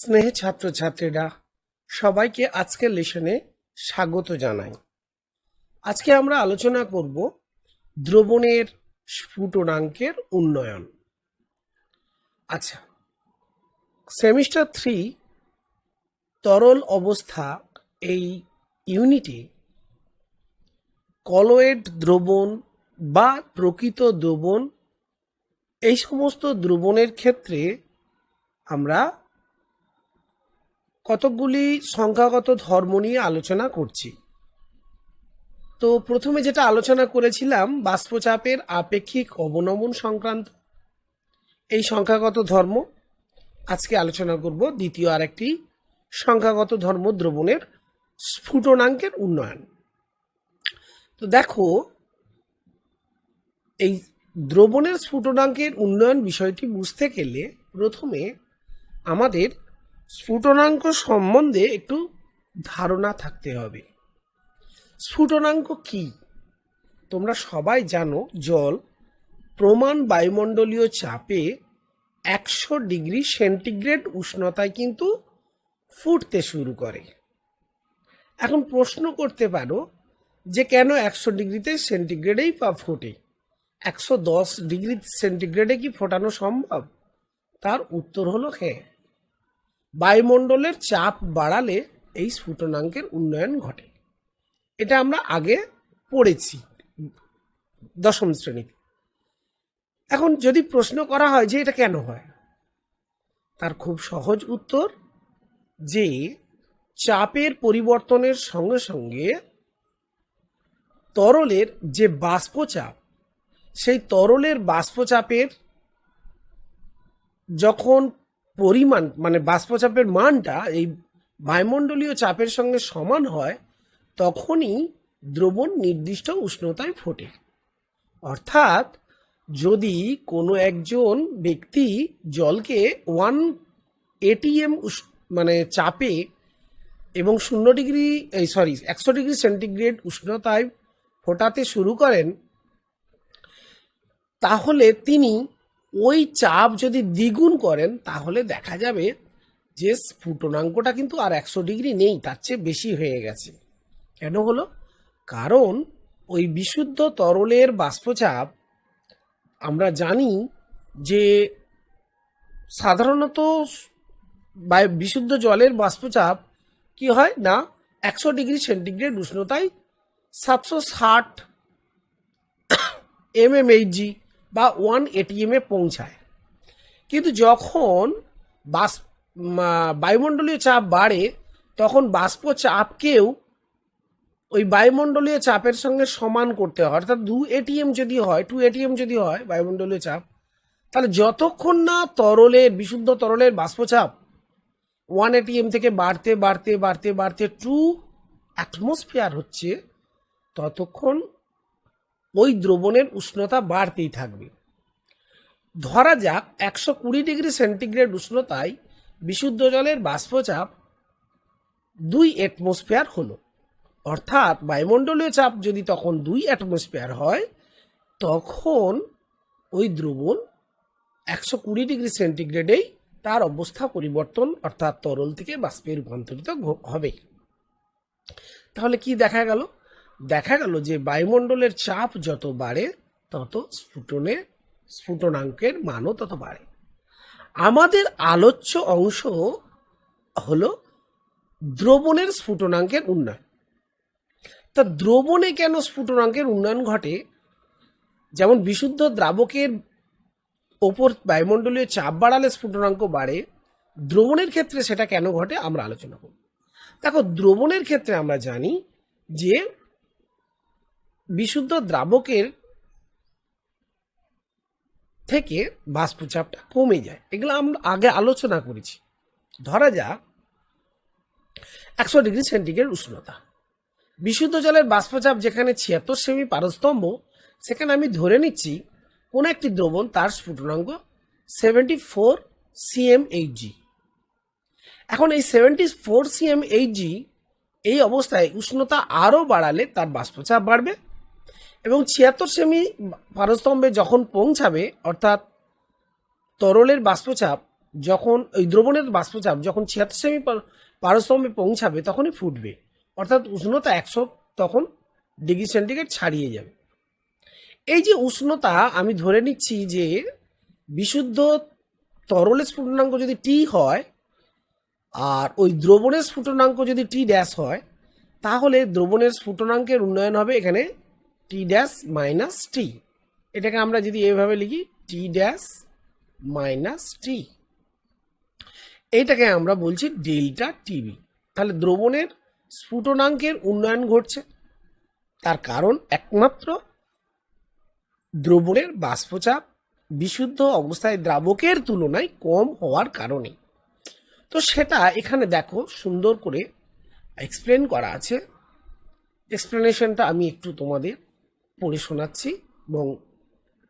স্নেহে ছাত্রছাত্রীরা সবাইকে আজকের লেশনে স্বাগত জানাই। আজকে আমরা আলোচনা করব দ্রবণের স্ফুটনাঙ্কের উন্নয়ন। আচ্ছা সেমিস্টার থ্রি তরল অবস্থা এই ইউনিটে কলয়েড দ্রবণ বা প্রকৃত দ্রবণ এই সমস্ত দ্রবণের ক্ষেত্রে আমরা কতকগুলি সংখ্যাগত ধর্ম নিয়ে আলোচনা করছি। তো প্রথমে যেটা আলোচনা করেছিলাম, বাষ্পচাপের আপেক্ষিক অবনমন সংক্রান্ত। এই সংখ্যাগত ধর্ম, আজকে আলোচনা করব দ্বিতীয় আরেকটি সংখ্যাগত ধর্ম দ্রবণের স্ফুটনাঙ্কের উন্নয়ন। তো দেখো, এই দ্রবণের স্ফুটনাঙ্কের উন্নয়ন বিষয়টি বুঝতে গেলে প্রথমে আমাদের স্ফুটনাঙ্ক সম্বন্ধে একটু ধারণা থাকতে হবে। স্ফুটনাঙ্ক কি? তোমরা সবাই জানো, জল প্রমাণ বায়ুমণ্ডলীয় চাপে একশো ডিগ্রি সেন্টিগ্রেড উষ্ণতায় কিন্তু ফুটতে শুরু করে। এখন প্রশ্ন করতে পারো যে কেন একশো ডিগ্রিতে সেন্টিগ্রেডেই বা ফোটে? একশো দশ ডিগ্রি সেন্টিগ্রেডে কি ফোটানো সম্ভব? তার উত্তর হলো হ্যাঁ। বায়ুমণ্ডলের চাপ বাড়ালে এই স্ফুটনাঙ্কের উন্নয়ন ঘটে। এটা আমরা আগে পড়েছি দশম শ্রেণীতে। এখন যদি প্রশ্ন করা হয় যে এটা কেন হয়? তার খুব সহজ উত্তর যে চাপের পরিবর্তনের সঙ্গে সঙ্গে তরলের যে বাষ্পচাপ, সেই তরলের বাষ্পচাপের যখন পরিমাণ মানে বাষ্পচাপের মানটা এই বায়ুমণ্ডলীয় চাপের সঙ্গে সমান হয়, তখনই দ্রবণ নির্দিষ্ট উষ্ণতায় ফোটে। অর্থাৎ যদি কোনো একজন ব্যক্তি জলকে ওয়ান এটিএম মানে চাপে এবং শূন্য ডিগ্রি, এই সরি, একশো ডিগ্রি সেন্টিগ্রেড উষ্ণতায় ফোটাতে শুরু করেন, তাহলে তিনি ওই চাপ যদি দ্বিগুণ করেন, তাহলে দেখা যাবে যে স্ফুটনাঙ্কটা কিন্তু আর একশো ডিগ্রি নেই, তার চেয়ে বেশি হয়ে গেছে। কেন হলো? কারণ ওই বিশুদ্ধ তরলের বাষ্পচাপ আমরা জানি যে সাধারণত বিশুদ্ধ জলের বাষ্পচাপ কি হয় না, একশো ডিগ্রি সেন্টিগ্রেড উষ্ণতায় সাতশো ষাট এমএমএইচজি বা ওয়ান এটিএমে পৌঁছায়। কিন্তু যখন বাস বায়ুমণ্ডলীয় চাপ বাড়ে, তখন বাষ্প চাপকেও ওই বায়ুমণ্ডলীয় চাপের সঙ্গে সমান করতে হয়। অর্থাৎ দু এটিএম যদি হয় টু এটিএম যদি হয়, বায়ুমণ্ডলীয় চাপ, তাহলে যতক্ষণ না তরলের, বিশুদ্ধ তরলের বাষ্পচাপ ওয়ান এটিএম থেকে বাড়তে বাড়তে বাড়তে বাড়তে টু অ্যাটমসফিয়ার হচ্ছে, ততক্ষণ ওই দ্রবণের উষ্ণতা বাড়তেই থাকবে। ধরা যাক একশো কুড়ি ডিগ্রি সেন্টিগ্রেড উষ্ণতায় বিশুদ্ধ জলের বাষ্পচাপ দুই অ্যাটমসফিয়ার হলো। অর্থাৎ বায়ুমণ্ডলীয় চাপ যদি তখন দুই অ্যাটমসফিয়ার হয়, তখন ওই দ্রবণ একশো কুড়ি ডিগ্রি সেন্টিগ্রেডেই তার অবস্থা পরিবর্তন অর্থাৎ তরল থেকে বাষ্পে রূপান্তরিত হবে। তাহলে কি দেখা গেল? দেখা গেল যে বায়ুমণ্ডলের চাপ যত বাড়ে, তত স্ফুটনে, স্ফুটনাঙ্কের মানও তত বাড়ে। আমাদের আলোচ্য অংশ হলো দ্রবণের স্ফুটনাঙ্কের উন্নয়ন। তা দ্রবণে কেন স্ফুটনাঙ্কের উন্নয়ন ঘটে? যেমন বিশুদ্ধ দ্রাবকের ওপর বায়ুমণ্ডলীয় চাপ বাড়ালে স্ফুটনাঙ্ক বাড়ে, দ্রবণের ক্ষেত্রে সেটা কেন ঘটে? আমরা আলোচনা করব। দেখো, দ্রবণের ক্ষেত্রে আমরা জানি যে বিশুদ্ধ দ্রাবকের থেকে বাষ্পচাপটা কমে যায়। এগুলো আমরা আগে আলোচনা করেছি। ধরা যাক একশো ডিগ্রি সেন্টিগ্রেড উষ্ণতা। বিশুদ্ধ জলের বাষ্পচাপ যেখানে ছিয়াত্তর সেমি পারস্তম্ভ, সেখানে আমি ধরে নিচ্ছি কোনো একটি দ্রবণ তার স্ফুটনাঙ্ক সেভেন্টি ফোর সিএম এইচজি এখন এই সেভেন্টি ফোর সিএম এইচজি এই অবস্থায় উষ্ণতা আরও বাড়ালে তার বাষ্পচাপ বাড়বে। এবং ছিয়াত্তর সেমি পারস্তম্ভে যখন পৌঁছাবে, অর্থাৎ তরলের বাষ্পচাপ যখন ওই দ্রবণের বাষ্পচাপ যখন ছিয়াত্তর সেমি পারস্তম্ভে পৌঁছাবে, তখনই ফুটবে। অর্থাৎ উষ্ণতা একশো তখন ডিগ্রি সেন্টিগ্রেড ছাড়িয়ে যাবে। এই যে উষ্ণতা, আমি ধরে নিচ্ছি যে বিশুদ্ধ তরলের স্ফুটনাঙ্ক যদি টি হয়, আর ওই দ্রবণের স্ফুটনাঙ্ক যদি টি ড্যাশ হয়, তাহলে দ্রবণের স্ফুটনাঙ্কের উন্নয়ন হবে এখানে টি ড্যাশ মাইনাস টি এটাকে আমরা যদি এভাবে লিখি টি ড্যাশ মাইনাস টি এইটাকে আমরা বলছি ডেল্টা টিবি তাহলে দ্রবণের স্ফুটনাঙ্কের উন্নয়ন ঘটছে। তার কারণ একমাত্র দ্রবণের বাষ্পচাপ বিশুদ্ধ অবস্থায় দ্রাবকের তুলনায় কম হওয়ার কারণে। তো সেটা এখানে দেখো, সুন্দর করে এক্সপ্লেন করা আছে। এক্সপ্লেনেশনটা আমি একটু তোমাদের পড়ে শোনাচ্ছি এবং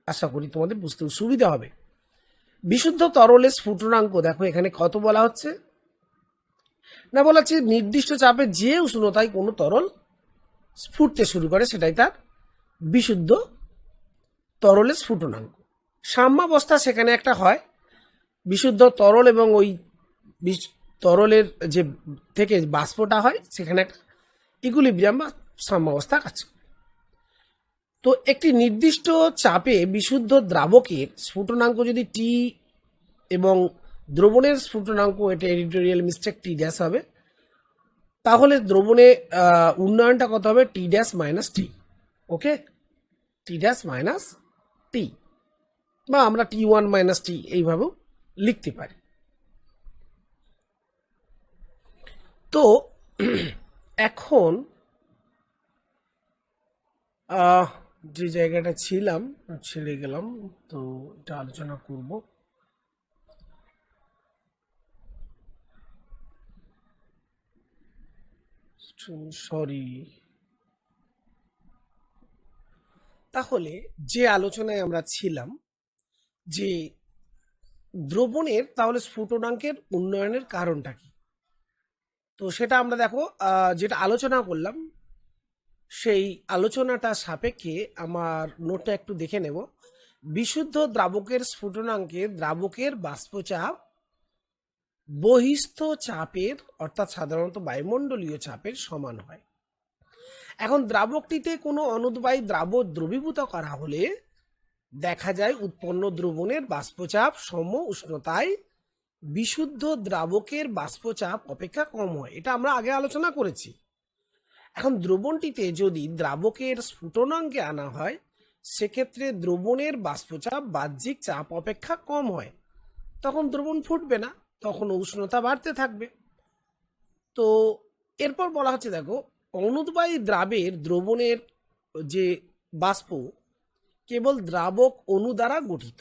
আশা করি তোমাদের বুঝতে সুবিধা হবে। বিশুদ্ধ তরলের স্ফুটনাঙ্ক, দেখো এখানে কত বলা হচ্ছে? না, বলা হচ্ছে নির্দিষ্ট চাপে যে উষ্ণতায় কোনো তরল স্ফুটতে শুরু করে সেটাই তার বিশুদ্ধ তরলের স্ফুটনাঙ্ক। সাম্যাবস্থা সেখানে একটা হয়। বিশুদ্ধ তরল এবং ওই তরলের যে থেকে বাষ্পটা হয়, সেখানে একটা ইকুলিব্রিয়াম বা সাম্যাবস্থা কাজ করে। তো একটি নির্দিষ্ট চাপে বিশুদ্ধ দ্রাবকের স্ফুটনাঙ্ক যদি টি এবং দ্রবণের স্ফুটনাঙ্ক, এটা এডিটোরিয়াল মিস্টেক, টি ড্যাশ হবে। তাহলে দ্রবণে উন্নয়নটা কত হবে? T dash minus T, okay? T dash minus T. বা আমরা টি ওয়ান মাইনাস টি এইভাবেও লিখতে পারি। তো এখন যে জায়গাটা ছিলাম, ছেড়ে গেলাম, তো এটা আলোচনা করব। সরি তাহলে যে আলোচনায় আমরা ছিলাম, যে দ্রবণের তাহলে স্ফুটনাঙ্কের উন্নয়নের কারণটা কি? তো সেটা আমরা দেখো যেটা আলোচনা করলাম সেই আলোচনাটা সাপেক্ষে আমার নোটটা একটু দেখে নেব। বিশুদ্ধ দ্রাবকের স্ফুটনাঙ্কে দ্রাবকের বাষ্পচাপ বহিস্থ চাপের, অর্থাৎ সাধারণত বায়ুমণ্ডলীয় চাপের সমান হয়। এখন দ্রাবকটিতে কোনো অনুদ্বায়ী দ্রাব দ্রবীভূত করা হলে দেখা যায় উৎপন্ন দ্রবণের বাষ্পচাপ সম উষ্ণতায় বিশুদ্ধ দ্রাবকের বাষ্পচাপ অপেক্ষা কম হয়। এটা আমরা আগে আলোচনা করেছি। এখন দ্রবণটিতে যদি দ্রাবকের স্ফুটনাঙ্কে আনা হয়, সেক্ষেত্রে দ্রবণের বাষ্পচাপ বাহ্যিক চাপ অপেক্ষা কম হয়। তখন দ্রবণ ফুটবে না, তখন উষ্ণতা বাড়তে থাকবে। তো এরপর বলা হচ্ছে, দেখো অনুদ্বায়ী দ্রাবের দ্রবণের যে বাষ্প কেবল দ্রাবক অণু দ্বারা গঠিত।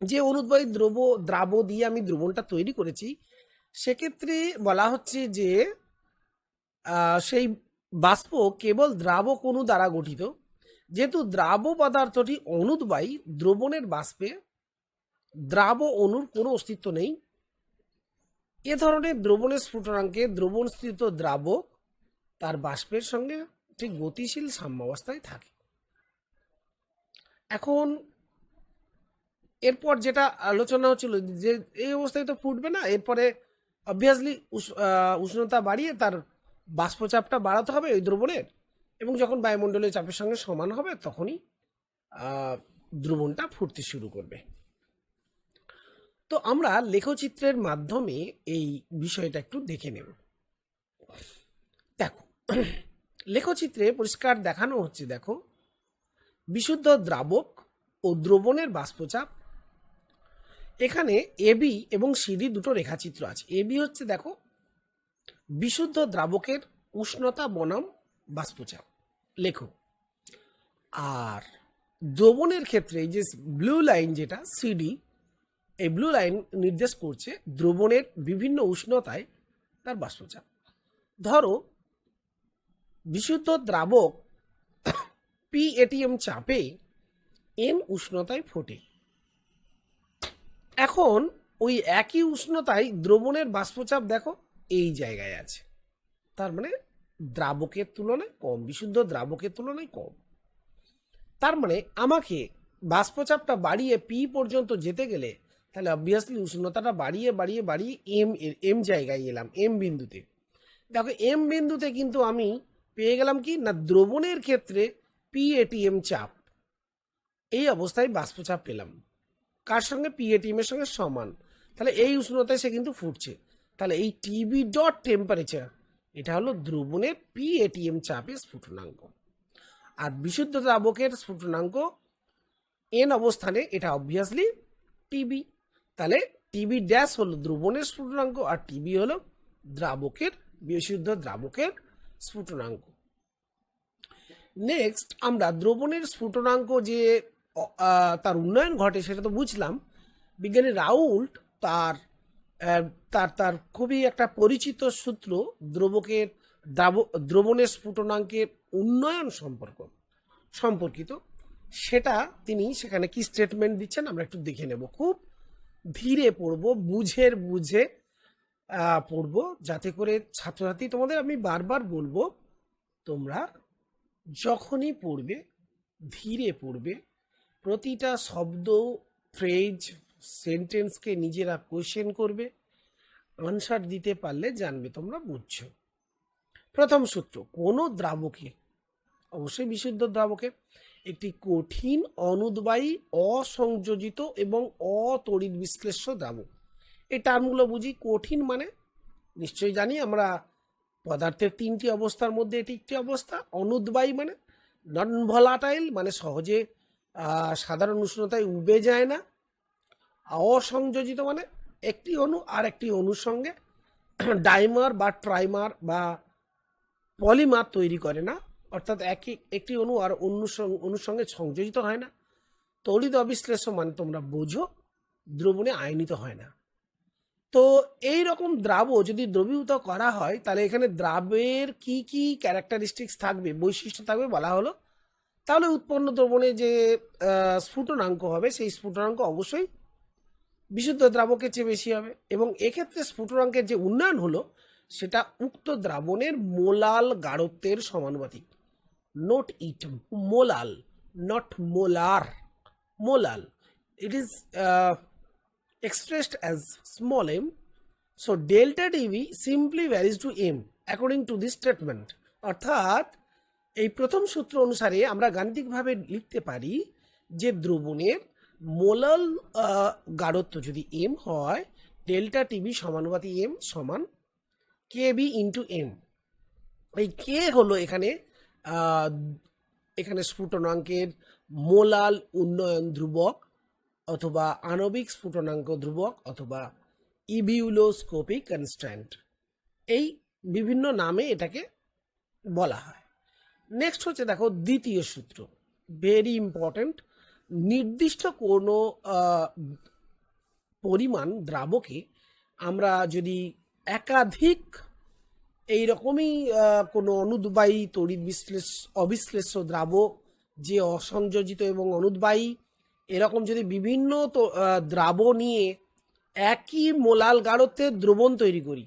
যে অনুদ্বায়ী দ্রব, দ্রাব দিয়ে আমি দ্রবণটা তৈরি করেছি, সেক্ষেত্রে বলা হচ্ছে যে সেই বাষ্প কেবল দ্রাবক অণু দ্বারা গঠিত, যেহেতু দ্রাব পদার্থটি অনুদ্বায়ী দ্রবণের বাষ্পে দ্রাব অণুর কোনো অস্তিত্ব নেই। এ ধরনের দ্রবণের স্ফুটনাঙ্কে দ্রবণস্থিত দ্রাবক তার বাষ্পের সঙ্গে ঠিক গতিশীল সাম্যাবস্থায় থাকে। এখন এরপর যেটা আলোচনা হচ্ছিল যে এই অবস্থায় তো ফুটবে না, এরপরে অবভিয়াসলি উষ্ণতা বাড়িয়ে তার বাষ্পচাপটা বাড়াতে হবে ওই দ্রবণের এবং যখন বায়ুমণ্ডলীয় চাপের সঙ্গে সমান হবে তখনই দ্রবণটা ফুটতে শুরু করবে। তো আমরা লেখচিত্রের মাধ্যমে এই বিষয়টা একটু দেখে নেব। দেখো, লেখচিত্রে পরিষ্কার দেখানো হচ্ছে, দেখো, বিশুদ্ধ দ্রাবক ও দ্রবণের বাষ্পচাপ। এখানে এবি এবং সিডি দুটো রেখাচিত্র আছে। এবি হচ্ছে, দেখো বিশুদ্ধ দ্রাবকের উষ্ণতা বনাম বাষ্পচাপ। লেখো। আর দ্রবণের ক্ষেত্রে এই যে ব্লু লাইন যেটা সিডি এই ব্লু লাইন নির্দেশ করছে দ্রবণের বিভিন্ন উষ্ণতায় তার বাষ্পচাপ। ধরো, বিশুদ্ধ দ্রাবক পি এটিএম চাপে এন উষ্ণতায় ফোটে। এখন ওই একই উষ্ণতায় দ্রবণের বাষ্পচাপ দেখো এই জায়গায় আছে। তার মানে দ্রাবকের তুলনায় কম, বিশুদ্ধ দ্রাবকের তুলনায় কম। তার মানে আমাকে বাষ্পচাপটা বাড়িয়ে পি পর্যন্ত যেতে গেলে তাহলে অবভিয়াসলি উষ্ণতাটা বাড়িয়ে বাড়িয়ে বাড়িয়ে এম এম জায়গায় এলাম এম বিন্দুতে। দেখো এম বিন্দুতে কিন্তু আমি পেয়ে গেলাম কি? না, দ্রবণের ক্ষেত্রে পি এটিএম চাপ। এই অবস্থায় বাষ্পচাপ পেলাম। কার সঙ্গে? পি এটিএম এর সঙ্গে সমান। তাহলে এই উষ্ণতায় সে কিন্তু ফুটছে। তাহলে এই টিবি ডট টেম্পারেচার এটা হলো দ্রবণের পি এটিএম চাপের স্ফুটনাঙ্ক। আর বিশুদ্ধ দ্রাবকের স্ফুটনাঙ্ক, এন অবস্থানে এটা অবভিয়াসলি টিবি তাহলে টিবি ড্যাশ হলো দ্রবণের স্ফুটনাঙ্ক আর টিবি হলো দ্রাবকের, বিশুদ্ধ দ্রাবকের স্ফুটনাঙ্ক। নেক্সট আমরা দ্রবণের স্ফুটনাঙ্ক যে তার উন্নয়ন ঘটে সেটা তো বুঝলাম। বিজ্ঞানী রাউল্ট তার তার তার খুবই একটা পরিচিত সূত্র দ্রবকের দ্রাব- দ্রবণের স্ফুটনাঙ্কের উন্নয়ন সম্পর্ক, সম্পর্কিত। সেটা তিনি সেখানে কি স্টেটমেন্ট দিচ্ছেন আমরা একটু দেখে নেব। খুব ধীরে পড়ব বুঝের বুঝে পড়ব, যাতে করে ছাত্রছাত্রী তোমাদের আমি বারবার বলব, তোমরা যখনই পড়বে, ধীরে পড়বে, প্রতিটা শব্দ ফ্রেজ সেন্টেন্সকে নিজেরা কোয়েশ্চেন করবে, আনসার দিতে পারলে জানবে তোমরা বুঝছ। প্রথম সূত্র, কোনো দ্রাবকে, অবশ্যই বিশুদ্ধ দ্রাবকে, একটি কঠিন, অনুদ্বায়ী, অসংযোজিত এবং অতড়িৎ বিশ্লেষ্য দ্রাবক। এই টার্মগুলো বুঝি কঠিন মানে? নিশ্চয়ই জানি, আমরা পদার্থের তিনটি অবস্থার মধ্যে এটি একটি অবস্থা, অনুদ্বায়ী মানে নন ভলাটাইল মানে সহজে সাধারণ উষ্ণতায় উবে যায় না অসংযোজিত মানে একটি অণু আর একটি অণুর সঙ্গে ডাইমার বা ট্রাইমার বা পলিমার তৈরি করে না। অর্থাৎ একই, একটি অণু আর অণুর সঙ্গে সংযোজিত হয় না। তড়িৎ অবিশ্লেষ্য মানে তোমরা বোঝো, দ্রবণে আয়নিত হয় না। তো এই রকম দ্রাব যদি দ্রবীভূত করা হয়, তাহলে এখানে দ্রাবের কি কি ক্যারেক্টারিস্টিক্স থাকবে, বৈশিষ্ট্য থাকবে বলা হলো। তাহলে উৎপন্ন দ্রবণে যে স্ফুটনাঙ্ক হবে, সেই স্ফুটনাঙ্ক অবশ্যই বিশুদ্ধ দ্রাবকের চেয়ে বেশি হবে এবং এক্ষেত্রে স্ফুটনাঙ্কের যে উন্নয়ন হলো, সেটা উক্ত দ্রাবণের মোলাল গাঢ়ত্বের সমানুপাতিক note it molal not molar molal it is expressed as small m. So, delta dV simply varies to m, according to this statement. অর্থাৎ, এই প্রথম সূত্র অনুসারে আমরা গাণিতিকভাবে লিখতে পারি যে দ্রবণের মোলাল গাঢ়ত্ব যদি এম হয় ডেল্টা টিভি সমানুপাতি এম সমান কে বি ইন্টু এম এই কে হলো এখানে এখানে স্ফুটনাঙ্কের মোলাল উন্নয়ন ধ্রুবক অথবা আণবিক স্ফুটনাঙ্ক ধ্রুবক অথবা ইবিউলোস্কোপিক কনস্ট্যান্ট এই বিভিন্ন নামে এটাকে বলা হয়। নেক্সট হচ্ছে দেখো দ্বিতীয় সূত্র। ভেরি ইম্পর্ট্যান্ট নির্দিষ্ট কোনো পরিমাণ দ্রাবকে আমরা যদি একাধিক এই রকমই কোনো অনুদ্বায়ী, তড়িৎ বিশ্লেষ, অবিশ্লেষ্য দ্রাবক যে অসংযোজিত এবং অনুদ্বায়ী, এরকম যদি বিভিন্ন দ্রাব নিয়ে একই মোলাল গাঢ়ত্বের দ্রবণ তৈরি করি,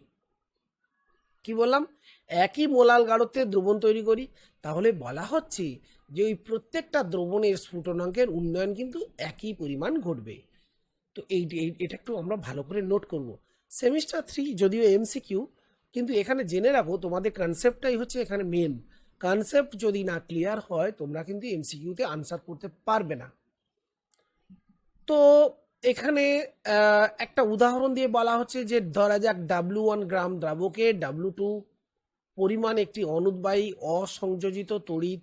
কি বললাম? একই মোলাল গাঢ়ত্বের দ্রবণ তৈরি করি, তাহলে বলা হচ্ছে যে ওই প্রত্যেকটা দ্রবণের স্ফুটনাঙ্কের উন্নয়ন কিন্তু একই পরিমাণ ঘটবে। তো এই এটা একটু আমরা ভালো করে নোট করব। সেমিস্টার থ্রি যদিও এমসিকিউ কিন্তু এখানে জেনে রাখো, তোমাদের কনসেপ্টটাই হচ্ছে এখানে মেন কনসেপ্ট যদি না ক্লিয়ার হয়, তোমরা কিন্তু এমসিকিউতে আনসার করতে পারবে না। তো এখানে একটা উদাহরণ দিয়ে বলা হচ্ছে যে ধরা যাক ডাব্লু ওয়ান গ্রাম দ্রাবকে ডাব্লু টু পরিমাণ একটি অনুদ্বায়ী, অসংযোজিত তড়িৎ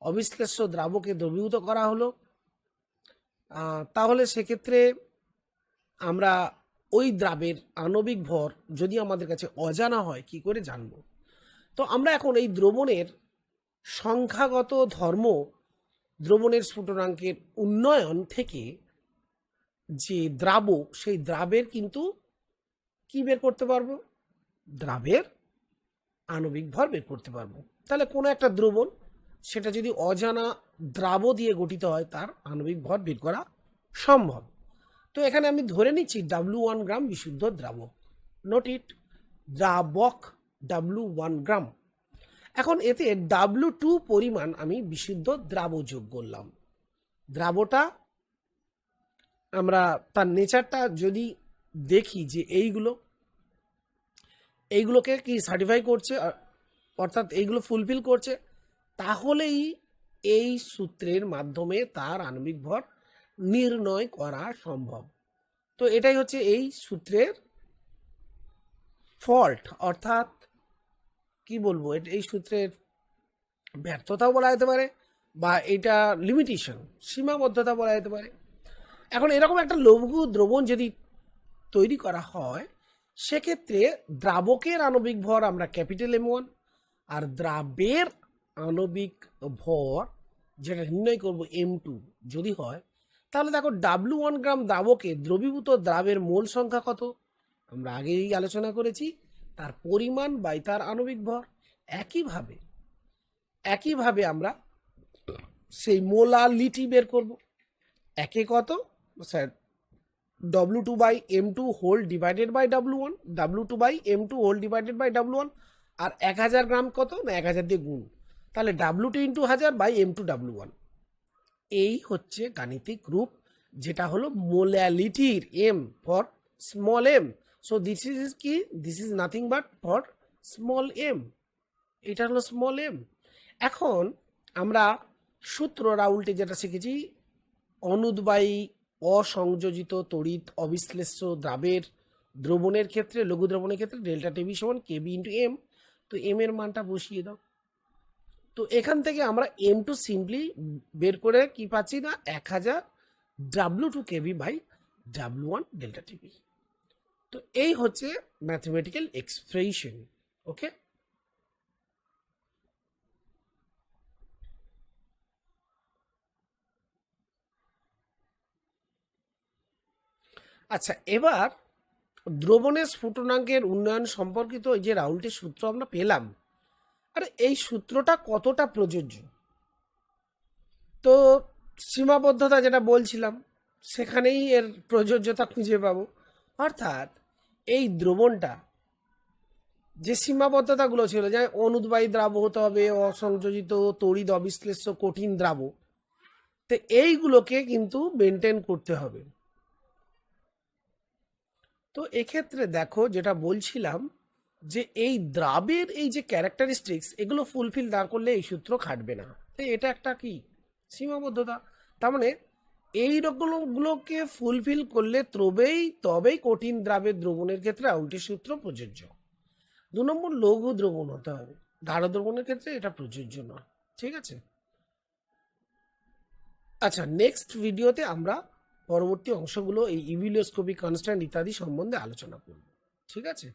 অবিশ্লেষ্য দ্রাবকে দ্রবীভূত করা হলো। তাহলে সেক্ষেত্রে আমরা ওই দ্রাবের আণবিক ভর যদি আমাদের কাছে অজানা হয়, কি করে জানব? তো আমরা এখন এই দ্রবণের সংখ্যাগত ধর্ম, দ্রবণের স্ফুটনাঙ্কের উন্নয়ন থেকে যে দ্রাব সেই দ্রাবের কিন্তু কি বের করতে পারব? দ্রাবের আণবিক ভর বের করতে পারব। তাহলে কোনো একটা দ্রবণ সেটা যদি অজানা দ্রাব দিয়ে গঠিত হয়, তার আণবিক ভর বের করা সম্ভব। তো এখানে আমি ধরে নিচ্ছি ডাব্লু ওয়ান গ্রাম বিশুদ্ধ দ্রাবক নোট ইট দ্রাবক ডাব্লু ওয়ান গ্রাম। এখন এতে ডাব্লু টু পরিমাণ আমি বিশুদ্ধ দ্রাব যোগ করলাম। দ্রাবটা আমরা তার নেচারটা যদি দেখি যে এইগুলো, এইগুলোকে কি সার্টিফাই করছে, অর্থাৎ এইগুলো ফুলফিল করছে তাহলেই এই সূত্রের মাধ্যমে তার আণবিক ভর নির্ণয় করা সম্ভব। তো এটাই হচ্ছে এই সূত্রের ফল্ট অর্থাৎ কি বলব এই সূত্রের ব্যর্থতাও বলা যেতে পারে বা এটা লিমিটেশন সীমাবদ্ধতা বলা যেতে পারে। এখন এরকম একটা লঘু দ্রবণ যদি তৈরি করা হয়, সেক্ষেত্রে দ্রাবকের আণবিক ভর আমরা ক্যাপিটাল এম ওয়ান আর দ্রাবের আণবিক ভর যেটা নির্ণয় করব এম টু যদি হয়, তাহলে দেখো ডাব্লু ওয়ান গ্রাম দ্রাবকে দ্রবীভূত দ্রাবের মোল সংখ্যা কত? আমরা আগেই আলোচনা করেছি, তার পরিমাণ বাই তার আণবিক ভর। একইভাবে একইভাবে আমরা সেই মোলালিটি বের করব। একে কত? Sir W two by M two whole divided by W one W two by M two whole divided by W one আর এক হাজার গ্রাম কত? না, এক হাজার দিয়ে গুণ। তাহলে ডাব্লু টু ইন্টু হাজার by M two W one এই হচ্ছে গাণিতিক রূপ, যেটা হলো মোলালিটির M for small M so this is is কি? This is nothing but for small M এটা হলো স্মল এম এখন আমরা সূত্র রাউলটি যেটা শিখেছি অনুদ্বায়ী অসংযোজিত তড়িৎ অবিশ্লেষ্য দ্রাবের দ্রবণের ক্ষেত্রে, লঘু দ্রবণের ক্ষেত্রে ডেল্টা টিভি সমান কেবি ইন্টু এম তো এম এর মানটা বসিয়ে দাও। তো এখান থেকে আমরা এম টু সিম্পলি বের করে কি পাচ্ছি না? এক হাজার W two KB by W one delta TV তো এই হচ্ছে ম্যাথমেটিক্যাল এক্সপ্রেশন ওকে আচ্ছা এবার দ্রবণের স্ফুটনাঙ্কের উন্নয়ন সম্পর্কিত যে রাউলটির সূত্র আমরা পেলাম। আরে, এই সূত্রটা কতটা প্রযোজ্য? তো সীমাবদ্ধতা যেটা বলছিলাম, সেখানেই এর প্রযোজ্যতা খুঁজে পাবো। অর্থাৎ এই দ্রবণটা, যে সীমাবদ্ধতাগুলো ছিল, যে অনুদ্বায়ী দ্রাব হতে হবে, অসংযোজিত, তড়িৎ অবিশ্লেষ্য, কঠিন দ্রাব, তো এইগুলোকে কিন্তু মেনটেন করতে হবে। তো এক্ষেত্রে দেখো, যেটা বলছিলাম যে এই দ্রাবের এই যে ক্যারেক্টারিস্টিক্স এগুলো ফুলফিল না করলে এই সূত্র খাটবে না। তো এটা একটা কি? সীমাবদ্ধতা। তার মানে এই রকমগুলোকে ফুলফিল করলে তবেই তবেই কঠিন দ্রাবের দ্রবণের ক্ষেত্রে আউলটি সূত্র প্রযোজ্য। দু নম্বর, লঘু দ্রবণ হতে হবে। গাঢ় দ্রবণের ক্ষেত্রে এটা প্রযোজ্য নয়। ঠিক আছে? আচ্ছা নেক্সট ভিডিওতে আমরা পরবর্তী অংশগুলো, এই ইভিলিওস্কোপিক কনস্ট্যান্ট ইত্যাদি সম্বন্ধে আলোচনা করব। ঠিক আছে?